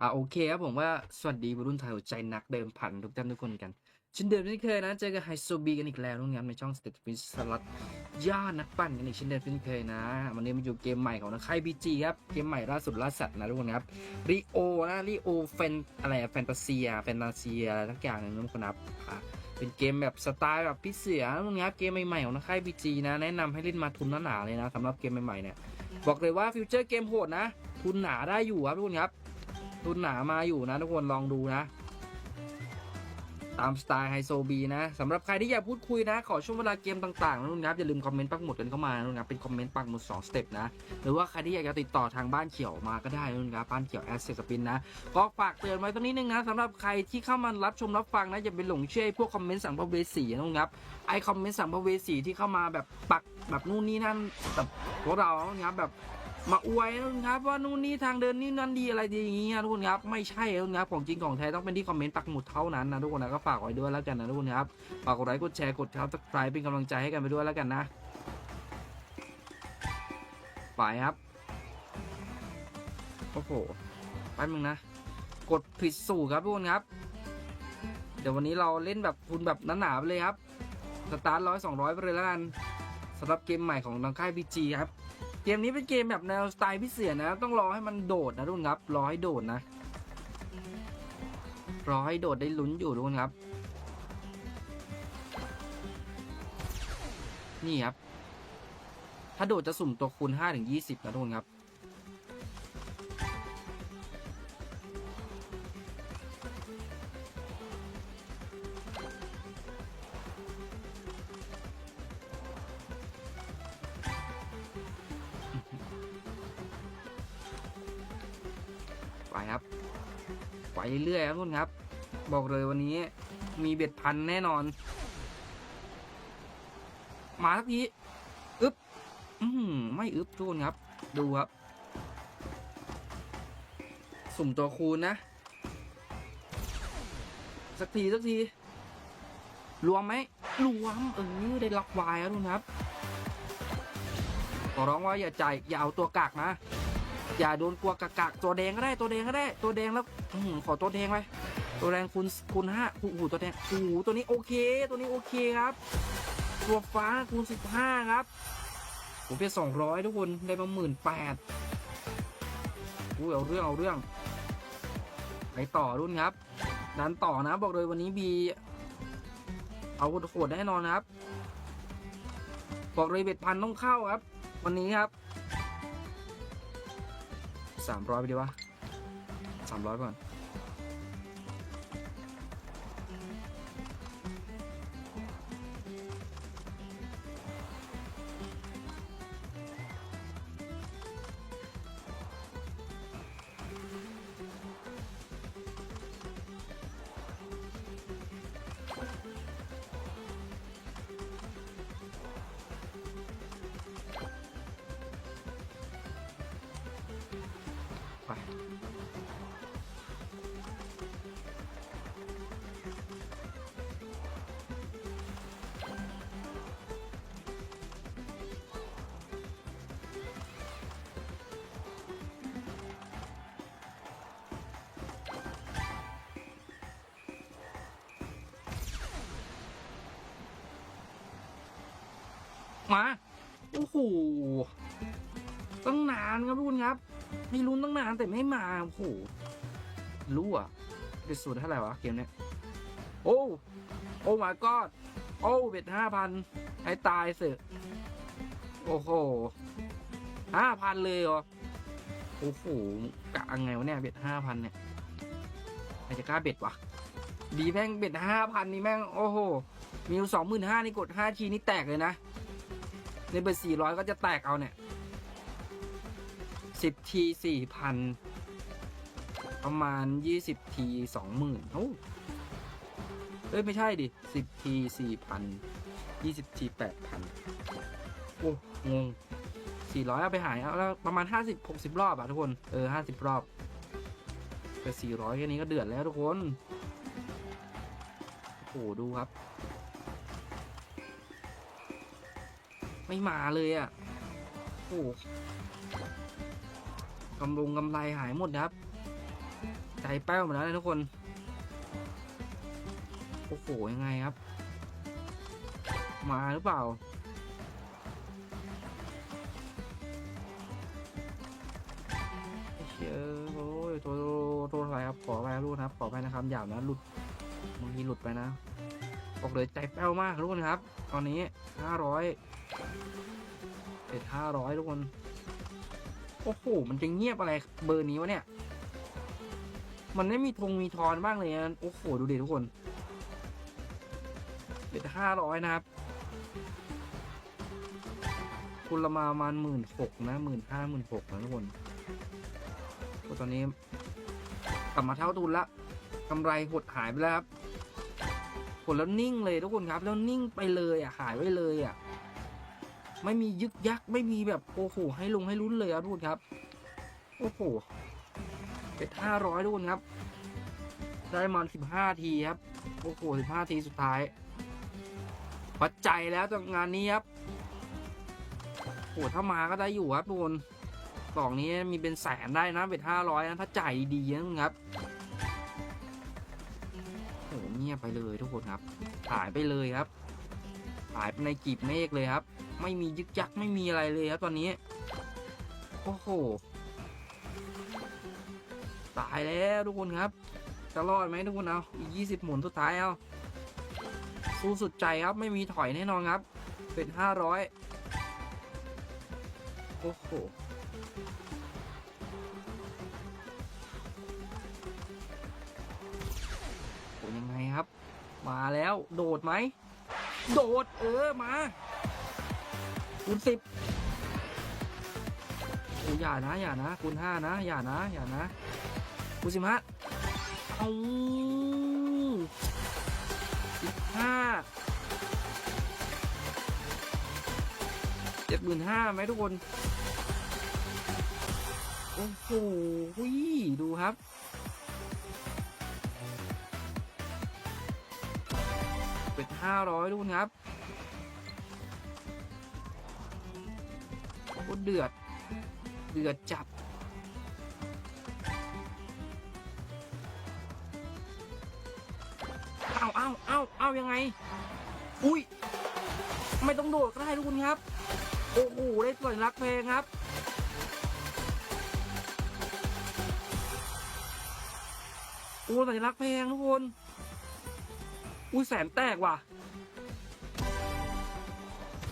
อ่าโอเคครับผมว่าสวัสดีวัยรุ่นไทยหัวใจนักเดิมพันทุกท่านทุกคนกันเช่นเดิมที่เคยนะ เจอกับไฮโซบีกันอีกแล้วนู่นครับในช่องสเตตฟิสลัดย่านักปั้นกันอีกเช่นเดิมที่เคยนะวันนี้มาอยู่เกมใหม่ของนักค่บีจีครับ เกมใหม่ล่าสุดล่าสัตว์นะทุกคนครับริโอนะริโอแฟนอะไรแฟนตาเซียแฟนตาเซียอะไรทั้งอย่างนึงทุกคนครับอ่าเป็นเกมแบบสไตล์แบบพี่เสือทุกคนครับเกมใหม่ๆของนักค่ายบีจีนะ แนะนำให้เล่นมาทุนหนาๆเลยนะสำหรับเกมใหม่ๆเนี่ยบอกเลยว่าฟิวเจอร์เกมโหดนะทุนหนาได้อยู่ครับทุกคนครับ ทุนหนามาอยู่นะทุกคนลองดูนะ ตามสไตล์ไฮโซบีนะสำหรับใครที่อยากพูดคุยนะ ขอช่วงเวลาเกมต่างๆนะทุกคนครับอย่าลืมคอมเมนต์ปักหมุดกันเข้ามานะทุกคนครับเป็นคอมเมนต์ปักหมุด2สเต็ปนะ หรือว่าใครที่อยากจะติดต่อทางบ้านเขียวมาก็ได้นะทุกคนครับบ้านเขียวแอสเซสปินนะก็ฝากเตือนไว้ตรงนี้นึงนะสำหรับใครที่เข้ามารับชมรับฟังนะอย่าไปหลงเชื่อพวกคอมเมนต์สังภเวสีนะทุกคนครับไอคอมเมนต์สังภเวสีที่เข้ามาแบบปักแบบนู่นนี่นั่นแบบพวกเราเนะครับแบบ มาอวยนะทุกคนครับว่านู่นนี่ทางเดินนี่นั่นดีอะไรดีอย่างงี้นะทุกคนครับไม่ใช่นะทุกคนครับของจริงของแท้ต้องเป็นที่คอมเมนต์ปักหมุดเท่านั้นนะทุกคนนะก็ฝากไว้ด้วยแล้วกันนะทุกคนครับฝากกดไลค์กดแชร์กดทับสไครเป็นกำลังใจให้กันไปด้วยแล้วกันนะไปครับโอ้โหแป๊บนึงนะกดผิดสูตรครับทุกคนครับ เดี๋ยววันนี้เราเล่นแบบทุนแบบหนาๆไปเลยครับสตาร์ทร้อยสองร้อยไปเลยแล้วกันสำหรับเกมใหม่ของทางค่ายพีจีครับ เกมนี้เป็นเกมแบบแนวสไตล์พิเศษนะ ต้องรอให้มันโดดนะทุกคนครับรอให้โดดนะ รอให้โดดได้ลุ้นอยู่ทุกคนครับ นี่ครับ ถ้าโดดจะสุ่มตัวคูณ5ถึง20นะทุกคนครับ ไปเรื่อยๆครับทุกคนครับ บอกเลยวันนี้มีเบ็ดพันแน่นอน มาสักทีอึ๊บอืมไม่อึ๊บทุกคนครับ ดูครับ สุ่มตัวคูณนะ สักทีสักที รวมไหมรวมเออได้ล็อกวายครับทุกคนครับขอร้องว่าอย่าจ่ายอย่าเอาตัวกากนะ อย่าโดนกลัวกากากตัวแดงก็ได้ตัวแดงก็ได้ ตัวแดงแล้วอขอตัวแดงไปตัวแดงคูณคูณห้าโอ้โหตัวแดงโอ้โหตัวนี้โอเค ตัวนี้โอเคครับ ตัวฟ้าคูณสิบห้าครับ ผมเป็นสองร้อยทุกคนได้มาหมื่นแปดอู้เอาเรื่องเอาเรื่องไปต่อรุ่นครับดันต่อนะบอกเลยวันนี้บี เอาโหดๆแน่นอนนะครับ บอกเลยเบ็ดพันต้องเข้าครับ วันนี้ครับ สามร้อยไปดีวะสามร้อยก่อน มาโอ้โหตั้งนานครับทุกคนครับไม่ลุ้นตั้งนานแต่ไม่มาโอ้โหรู้อะเป็นสูตรเท่าไหร่วะเกมเนี้ยโอ้โอ้ my god โอ้เบ็ดห้าพันให้ตายเสอโอ้โหห้าพันเลยเหรอโอ้โหกะไงวะเนี่ยเบ็ดห้าพันเนี่ยใครจะกล้าเบ็ดวะดีแม่งเบ็ดห้าพันนี่แม่งโอ้โหมีสองหมื่นห้านี่กดห้าทีนี่แตกเลยนะ ในเบอร์สี่ร้อยก็จะแตกเอาเนี่ยสิบทีสี่พันประมาณยี่สิบทีสองหมื่นโอ้เอ้ย ไม่ใช่ดิสิบทีสี่พันยี่สิบทีแปดพันโอ้งงสี่ร้อยเอาไปหายเอาแล้วประมาณห้าสิบหกสิบรอบอะทุกคน เออห้าสิบรอบแต่สี่ร้อยแค่นี้ก็เดือดแล้วทุกคน โอ้ดูครับ ไม่มาเลยอะ่ะโอ้โหกำลงกำไรหายหมดนะครับ ใจแป้วหมดแล้วนะทุกคน โอ้โหยังไงครับ มาหรือเปล่า เยอะโอ้ยโทษโทษอะไรครับ ขอไปรู้นะครับ ขอไปนะครับอย่านะหลุดบางทีหลุดไปนะบอกเลยใจแป้วมากทุกคนครับ ตอนนี้ห้าร้อย เอ็ดห้าร้อยทุกคน โอ้โห มันจะเงียบอะไรเบอร์นี้วะเนี่ย มันไม่มีธงมีทอนบ้างเลยนะโอ้โห ดูดิทุกคนเอ็ดห้าร้อยนะครับ คุณละมาประมาณหมื่นหกนะหมื่นห้าหมื่นหกนะทุกคนตอนนี้ กลับมาเท่าทุนละกำไรหดหายไปแล้วครับผลแล้วนิ่งเลยทุกคนครับ แล้วนิ่งไปเลยอะหายไปเลยอะ ไม่มียึกยักไม่มีแบบโอ้โหให้ลงให้ลุ้นเลยครับทุกคนครับ โอ้โหเป็นห้าร้อยทุกคนครับ ได้มาสิบห้าทีครับ โอ้โหสิบห้าทีสุดท้ายวัดใจแล้วจากงานนี้ครับโอ้โหถ้ามาก็ได้อยู่ครับทุกคนกล่องนี้มีเป็นแสนได้นะเป็นห้าร้อยนะถ้าจ่ายดีนะครับโอ้โหเงียบไปเลยทุกคนครับหายไปเลยครับหายไปในกีบเมฆเลยครับ ไม่มียึกยักไม่มีอะไรเลยครับตอนนี้ โอ้โห ตายแล้วทุกคนครับ จะรอดไหมทุกคนเอาอีกยี่สิบหมุนสุดท้ายเอาสู้สุดใจครับไม่มีถอยแน่นอนครับ เป็นห้าร้อยโอ้โหโหยังไงครับ มาแล้วโดดไหม โดดเออมา คูณสิบโอ้อย่านะอย่านะคูณห้านะอย่านะอย่านะคูณสิบห้าเอาสิบห้าเจ็ดหมื่นห้าไหมทุกคน โอ้โหดูครับเป็นห้าร้อยทุกคนครับ ตรเดือด เดือดจัด เอาเอาเอาเอายังไง อุ้ย ไม่ต้องโดดก็ได้ทุกคนครับ โอ้โห ได้สัญลักเพลงครับโอ้สัญลักษณ์เพลงทุกคน อุ้ยแสนแตกว่ะ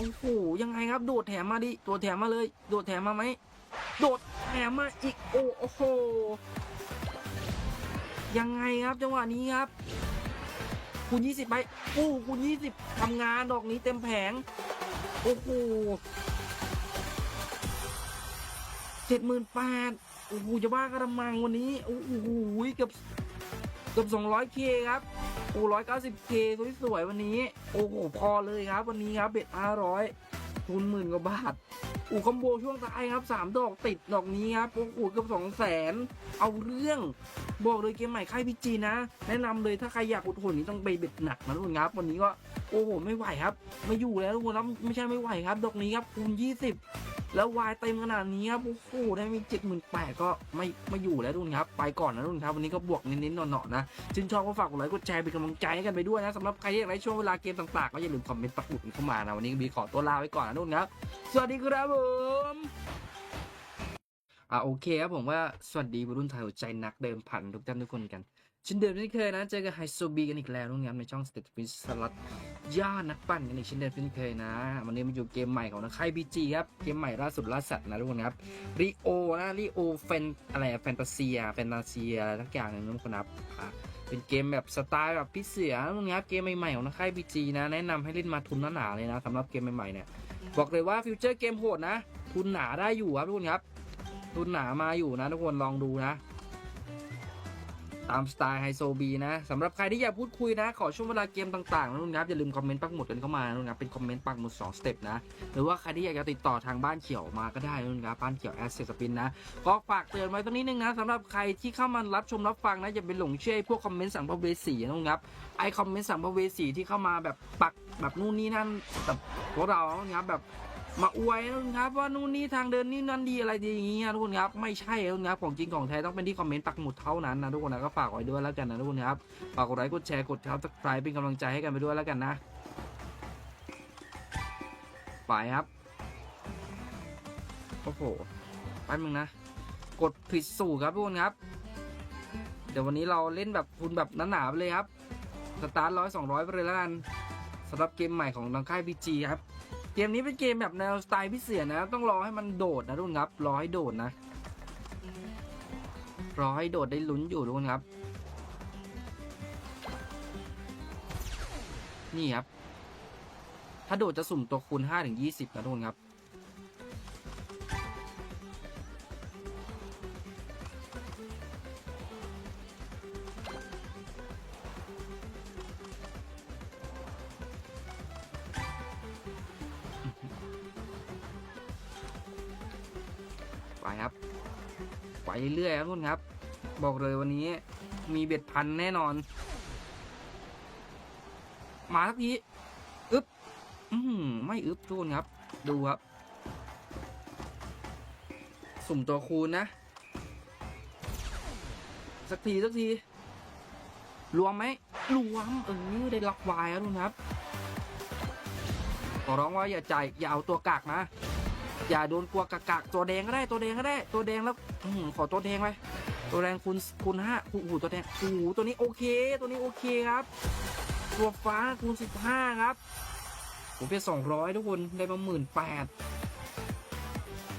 โอ้โหยังไงครับโดดแถมมาดิโดดแถมมาเลย โดดแถมมาไหมโดดแถมมาอีกโอ้โหยังไงครับจังหวะนี้ครับคูณ20ไปโอ้คูณ20ทำงานดอกนี้เต็มแผงโอ้โหเจ็ดหมื่นแปดโอ้โหจะบ้ากระมังวันนี้โอ้โหเกือบเกือบ200เคครับ โอ้ร้อยเก้าสิบเคสวยๆวันนี้ โอ้โห พอเลยครับ วันนี้ครับเบ็ดห้าร้อยทุนหมื่นกว่าบาทอูคอมโบช่วงท้ายครับสามดอกติดดอกนี้ครับโอ้โหเกือบสองแสนเอาเรื่อง บอกเลยเกมใหม่ค่ายพีจีนะ แนะนำเลยถ้าใครอยากอุดหนุนนี่ต้องไปเบ็ดหนักนะทุกคนครับ วันนี้ก็โอ้โหไม่ไหวครับ ไม่อยู่แล้วทุกคนครับไม่ใช่ไม่ไหวครับ ดอกนี้ครับคูณยี่สิบ แล้ววายเต็มขนาดนี้ครับโอ้โหได้มีเจ็ดหมื่นแปดก็ไม่ไม่อยู่แล้วทุกคนครับ ไปก่อนนะทุกคนครับ วันนี้ก็บวกเน้นๆหน่อๆนะชื่นชอบก็ฝากกดไลค์กดแชร์เป็นกำลังใจให้กันไปด้วยนะสำหรับใครที่อยากได้ช่วงเวลาเกมต่างๆ ก็อย่าลืมคอมเมนต์ปักหมุดกันเข้ามานะวันนี้ก็มีขอตัวลาไว้ก่อนนะนุ่นครับ สวัสดีครับผมอ่าโอเคครับผมว่าสวัสดีบรุ่นไทยหัวใจนักเดิมพันทุกท่านทุกคนกันเช่นเดิมที่เคยนะเจอกับไฮโซบีกันอีกแล้วนุ่นครับในช่องสเตตฟิสลัด ย่านักปั้นกันอีกเช่นเดิมที่เคยนะ วันนี้มาอยู่เกมใหม่ของนะค่ายบีจีครับ เกมใหม่ล่าสุดล่าสัตว์นะทุกคนครับริโอนะริโอแฟนอะไรแฟนตาเซียแฟนตาเซียอะไรทักอย่างหนึงนะทุกคนครับอะเป็นเกมแบบสไตล์แบบพี่เสือนะทุกคนครับเกมใหม่ๆของนักค่ายบีจีนะ แนะนำให้เล่นมาทุนหนาๆเลยนะสำหรับเกมใหม่ๆเนี่ยบอกเลยว่าฟิวเจอร์เกมโหดนะ ทุนหนาได้อยู่ครับทุกคนครับ ทุนหนามาอยู่นะทุกคนลองดูนะ ตามสไตล์ไฮโซบีนะสำหรับใครที่อยากพูดคุยนะ ขอช่วงเวลาเกมต่างๆนะทุกคนครับอย่าลืมคอมเมนต์ปักหมุดกันเข้ามานะทุกคนครับเป็นคอมเมนต์ปักหมุด2สเต็ปนะ หรือว่าใครที่อยากจะติดต่อทางบ้านเขียวมาก็ได้นะทุกคนครับบ้านเขียวแอสเซสปินนะก็ฝากเตือนไว้ตรงนี้นึงนะสำหรับใครที่เข้ามารับชมรับฟังนะอย่าไปหลงเชื่อพวกคอมเมนต์สั่งพเวสีนะทุกคนครับไอคอมเมนต์สั่งพเวสีที่เข้ามาแบบปักแบบนู่นนี่นั่นแบบพวกเรานะครับแบบ มาอวยนะทุกคนครับว่านู่นนี่ทางเดินนี่นั่นดีอะไรดีอย่างงี้นะทุกคนครับไม่ใช่ทุกคนครับของจริงของแท้ต้องเป็นที่คอมเมนต์ปักหมุดเท่านั้นนะทุกคนนะก็ฝากไว้ด้วยแล้วกันนะทุกคนครับฝากกดไลค์กดแชร์กดทับสไครเป็นกำลังใจให้กันไปด้วยแล้วกันนะไปครับโอ้โหแป๊บนึงนะ กดผิดสูตรครับทุกคนครับ เดี๋ยววันนี้เราเล่นแบบคุณแบบหนาๆไปเลยครับสตาร์ทร้อยสองร้อยไปเลยแล้วกันสำหรับเกมใหม่ของทางค่ายพีจีครับ เกมนี้เป็นเกมแบบแนวสไตล์พิเศษนะ ต้องรอให้มันโดดนะทุกคนครับรอให้โดดนะ รอให้โดดได้ลุ้นอยู่ทุกคนครับ นี่ครับ ถ้าโดดจะสุ่มตัวคูณ5ถึง20นะทุกคนครับ เรื่อยๆครับทุกคนครับ บอกเลยวันนี้มีเบ็ดพันแน่นอน มาสักทีอึ๊บอืมไม่อึ๊บทุกคนครับ ดูครับ สุ่มตัวคูณนะ สักทีสักทีรวมไหมรวมเออได้ล็อกวายครับทุกคนครับขอร้องว่าอย่าจ่ายอย่าเอาตัวกากนะ อย่าโดนกลัวกากากตัวแดงก็ได้ตัวแดงก็ได้ ตัวแดงแล้วอขอตัวแดงไปตัวแดงคูณคูณห้าโอ้โหตัวแดงโอ้โหตัวนี้โอเค ตัวนี้โอเคครับ ตัวฟ้าคูณสิบห้าครับ ผมเป็นสองร้อยทุกคนได้มาหมื่นแปด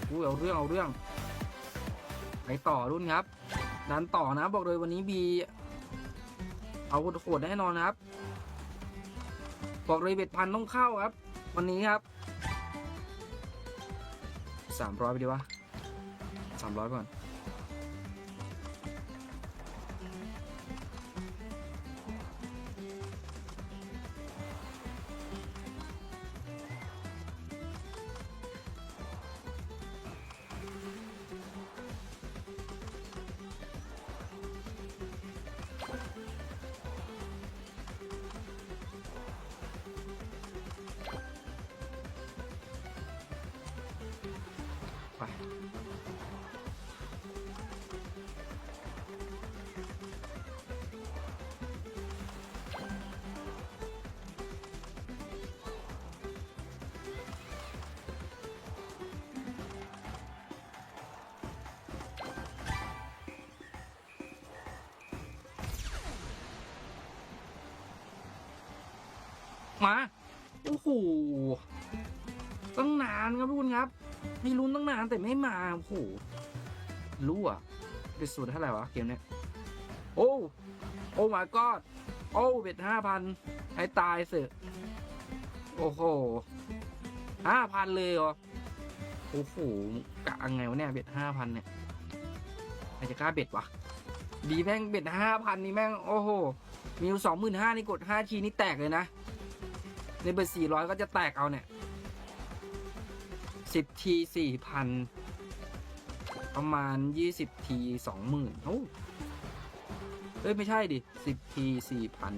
อู้เอาเรื่องเอาเรื่องไปต่อรุ่นครับดันต่อนะบอกเลยวันนี้บีเอาโหดแน่นอนครับบอกเลยเบ็ดพันต้องเข้าครับ วันนี้ครับ สามร้อยไปดีวะสามร้อยก่อน มาโอ้โหตั้งนานครับทุกคนครับไม่ลุ้นตั้งนานแต่ไม่มาโอ้โหรู้อะเป็นสูตรเท่าไหร่วะเกมเนี้ยโอ้โอ้ my god โอ้เบ็ดห้าพันให้ตายเสือโอ้โหห้าพันเลยเหรอโอ้โหกะไงวะเนี่ยเบ็ดห้าพันเนี่ยใครจะกล้าเบ็ดวะดีแม่งเบ็ดห้าพันนี่แม่งโอ้โหมีสองหมื่นห้านี่กดห้าทีนี่แตกเลยนะ ในเบอร์สี่ร้อยก็จะแตกเอาเนี่ยสิบทีสี่พันประมาณยี่สิบทีสองหมื่นโอ้เอ้ย ไม่ใช่ดิสิบทีสี่พัน